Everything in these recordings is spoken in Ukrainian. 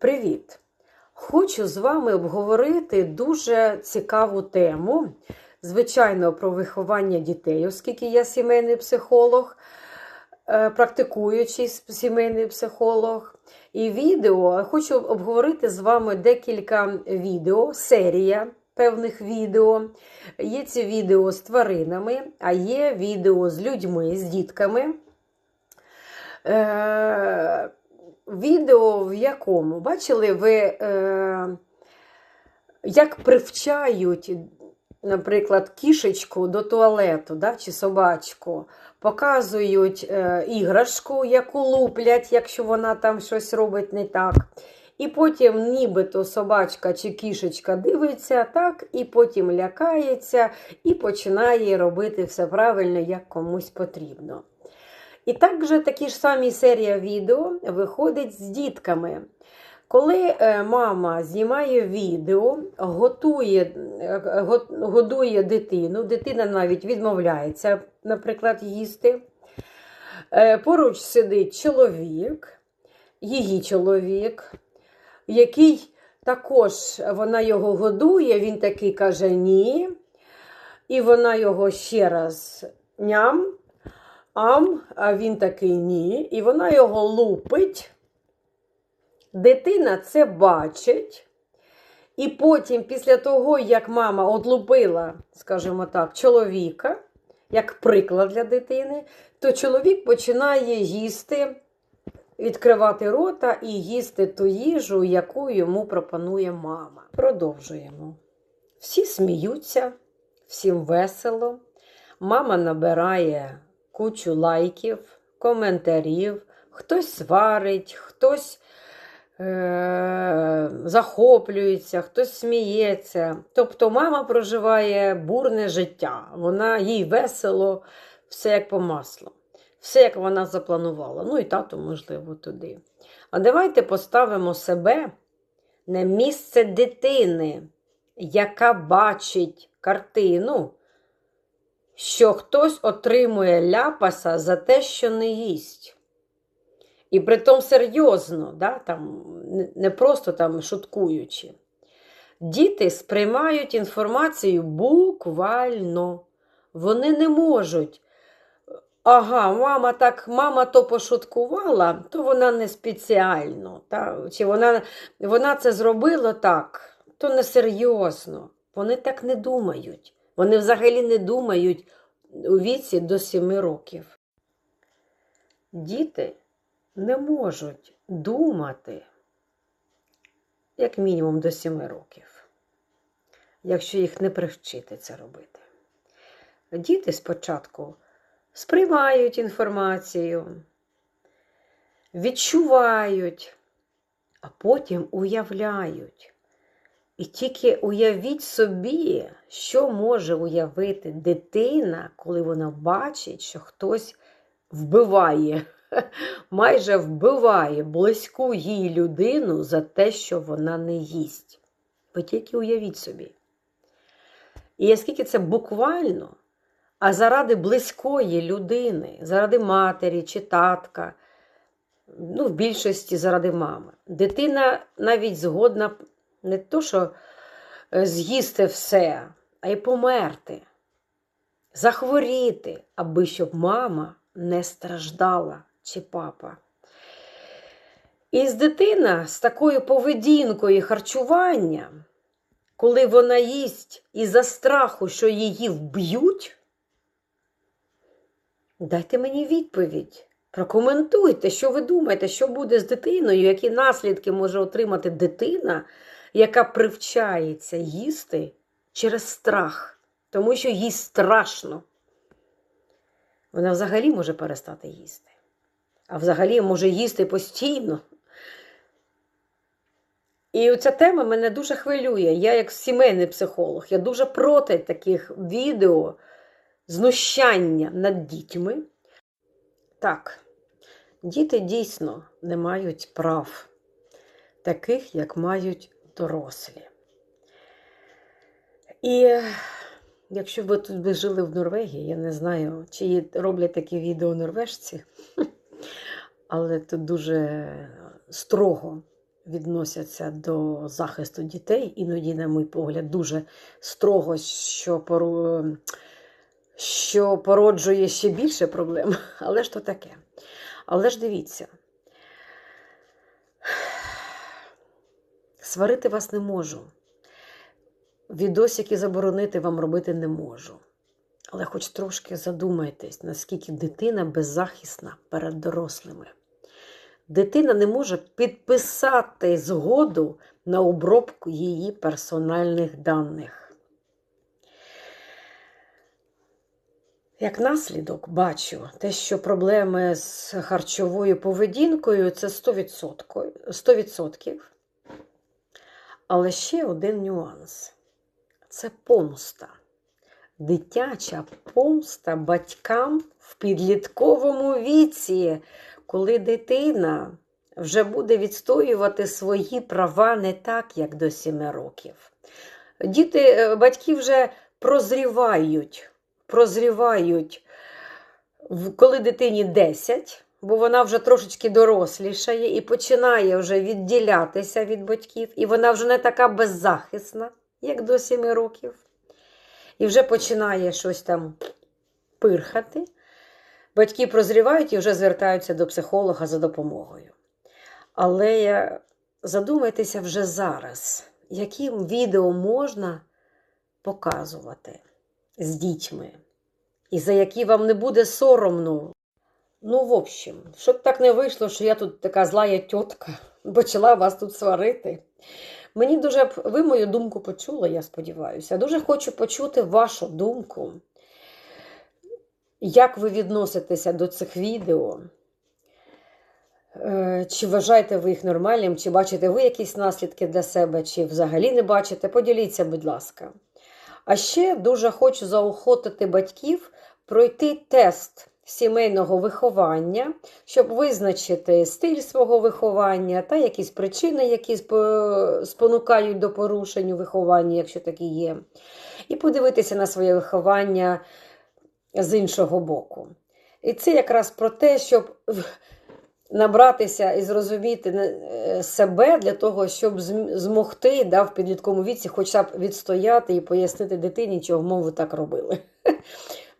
Привіт! Хочу з вами обговорити дуже цікаву тему. Звичайно, про виховання дітей, оскільки я сімейний психолог, е, практикуючий сімейний психолог. І відео хочу обговорити з вами декілька відео, серія певних відео. Є ці відео з тваринами, а є відео з людьми, з дітками. Е, відео в якому бачили ви, е, як привчають, наприклад, кішечку до туалету да, чи собачку, показують е, іграшку, яку луплять, якщо вона там щось робить не так. І потім нібито собачка чи кішечка дивиться, так, і потім лякається і починає робити все правильно, як комусь потрібно. І також такі ж самі серія відео виходить з дітками. Коли е, мама знімає відео, готує, е, годує дитину, дитина навіть відмовляється, наприклад, їсти. Е, поруч сидить чоловік, її чоловік, який також вона його годує, він такий каже ні. І вона його ще раз ням. Ам, а він такий ні. І вона його лупить. Дитина це бачить. І потім, після того, як мама одлупила, скажімо так, чоловіка, як приклад для дитини, то чоловік починає їсти, відкривати рота і їсти ту їжу, яку йому пропонує мама. Продовжуємо. Всі сміються, всім весело. Мама набирає кучу лайків, коментарів, хтось сварить, хтось е- захоплюється, хтось сміється. Тобто мама проживає бурне життя, вона їй весело, все як по маслу, все як вона запланувала. Ну і тато, можливо, туди. А давайте поставимо себе на місце дитини, яка бачить картину що хтось отримує ляпаса за те, що не їсть. І притом серйозно, да, там, не просто там шуткуючи. Діти сприймають інформацію буквально. Вони не можуть. Ага, мама так, мама то пошуткувала, то вона не спеціально. Та, Чи вона вона це зробила так, то не серйозно. Вони так не думають. Вони взагалі не думають у віці до 7 років. Діти не можуть думати, як мінімум до 7 років, якщо їх не привчити це робити. Діти спочатку сприймають інформацію, відчувають, а потім уявляють. І тільки уявіть собі, що може уявити дитина, коли вона бачить, що хтось вбиває, майже вбиває близьку їй людину за те, що вона не їсть. Ви тільки уявіть собі. І оскільки це буквально, а заради близької людини, заради матері чи татка, ну, в більшості заради мами, дитина навіть згодна не то, що е, з'їсти все, а й померти, захворіти, аби щоб мама не страждала чи папа. І з дитина з такою поведінкою і харчуванням, коли вона їсть із-за страху, що її вб'ють, дайте мені відповідь. Прокоментуйте, що ви думаєте, що буде з дитиною, які наслідки може отримати дитина яка привчається їсти через страх, тому що їй страшно. Вона взагалі може перестати їсти. А взагалі може їсти постійно. І ця тема мене дуже хвилює. Я, як сімейний психолог, я дуже проти таких відео знущання над дітьми. Так, діти дійсно не мають прав, таких, як мають дорослі. І якщо ви тут би жили в Норвегії, я не знаю, чи роблять такі відео норвежці, але тут дуже строго відносяться до захисту дітей, іноді, на мій погляд, дуже строго, що, пору- що породжує ще більше проблем. Але ж то таке. Але ж дивіться, сварити вас не можу. Відосики заборонити вам робити не можу. Але хоч трошки задумайтесь, наскільки дитина беззахисна перед дорослими. Дитина не може підписати згоду на обробку її персональних даних. Як наслідок бачу те, що проблеми з харчовою поведінкою це 100%. 100%. Але ще один нюанс це помста. Дитяча помста батькам в підлітковому віці, коли дитина вже буде відстоювати свої права не так, як до 7 років. Діти, е, батьки вже прозрівають, прозрівають, коли дитині 10, бо вона вже трошечки дорослішає і починає вже відділятися від батьків, і вона вже не така беззахисна, як до 7 років. І вже починає щось там пирхати. Батьки прозрівають і вже звертаються до психолога за допомогою. Але задумайтеся вже зараз, яким відео можна показувати з дітьми, і за які вам не буде соромно. Ну, в общем, щоб так не вийшло, що я тут така злая тітка, почала вас тут сварити. Мені дуже б ви мою думку почули, я сподіваюся. Дуже хочу почути вашу думку. Як ви відноситеся до цих відео? Е, Чи вважаєте ви їх нормальним, чи бачите ви якісь наслідки для себе, чи взагалі не бачите? Поділіться, будь ласка. А ще дуже хочу заохотити батьків пройти тест сімейного виховання, щоб визначити стиль свого виховання та якісь причини, які спонукають до порушень у вихованні, якщо такі є, і подивитися на своє виховання з іншого боку. І це якраз про те, щоб набратися і зрозуміти е, себе для того, щоб змогти да, в підлітковому віці хоча б відстояти і пояснити дитині, чого ви так робили.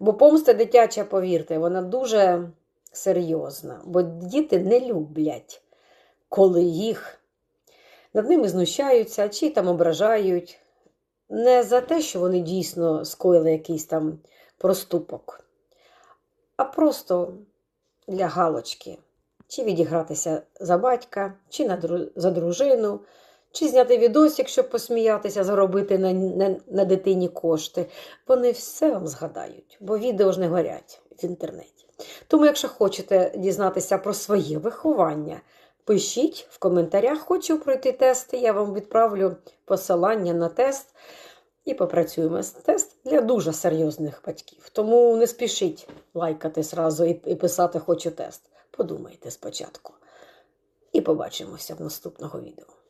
Бо помста дитяча, повірте, вона дуже серйозна, бо діти не люблять, коли їх над ними знущаються чи там ображають. Не за те, що вони дійсно скоїли якийсь там проступок, а просто для галочки. Чи відігратися за батька, чи за дружину, чи зняти відосик, щоб посміятися, заробити на, на, на дитині кошти. Вони все вам згадають, бо відео ж не горять в інтернеті. Тому, якщо хочете дізнатися про своє виховання, пишіть в коментарях, хочу пройти тест, я вам відправлю посилання на тест і попрацюємо з тест для дуже серйозних батьків. Тому не спішіть лайкати зразу і, і писати хочу тест. Подумайте спочатку. І побачимося в наступного відео.